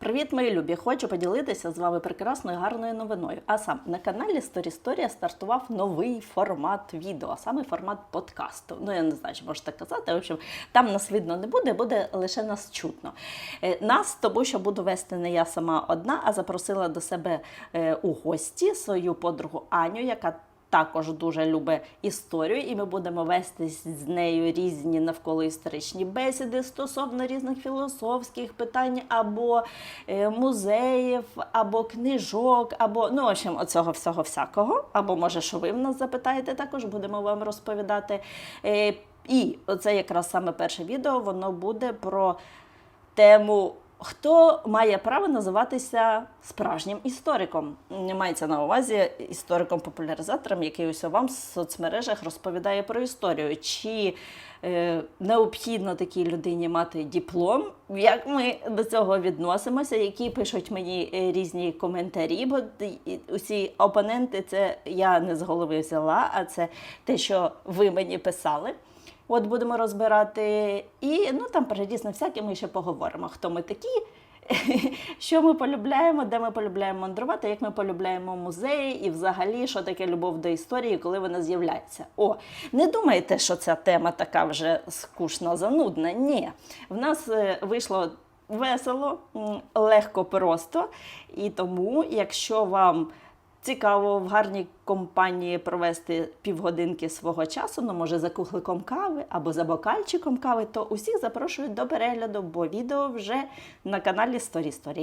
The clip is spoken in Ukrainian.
Привіт, мої любі! Хочу поділитися з вами прекрасною гарною новиною. А сам на каналі Сторісторія стартував новий формат відео, а саме формат подкасту. Ну я не знаю, чи можу так казати. В общем, там нас видно не буде, буде лише нас чутно. Е, Нас тому, що буду вести не я сама одна, а запросила до себе е, у гості свою подругу Аню, яка також дуже любить історію, і ми будемо вести з нею різні навколо історичні бесіди стосовно різних філософських питань, або е, музеїв, або книжок, або ну, в общем, оцього всього всякого. Або може, що ви в нас запитаєте, також будемо вам розповідати. Е, і оце якраз саме перше відео, воно буде про тему. Хто має право називатися справжнім істориком? Мається на увазі істориком-популяризатором, який ось вам в соцмережах розповідає про історію. Чи е, необхідно такій людині мати диплом? Як ми до цього відносимося? Які пишуть мені е, різні коментарі? Бо усі опоненти це я не з голови взяла, а це те, що ви мені писали. От будемо розбирати. І ну там різне всяке ми ще поговоримо. Хто ми такі, що ми полюбляємо, де ми полюбляємо мандрувати, як ми полюбляємо музеї, і взагалі, що таке любов до історії, коли вона з'являється. О, не думайте, що ця тема така вже скучно занудна. Ні. В нас е, вийшло весело, легко, просто. І тому, якщо вам цікаво в гарній компанії провести півгодинки свого часу, ну може за кухликом кави або за бокальчиком кави, то усіх запрошую до перегляду, бо відео вже на каналі Сторі Сторі.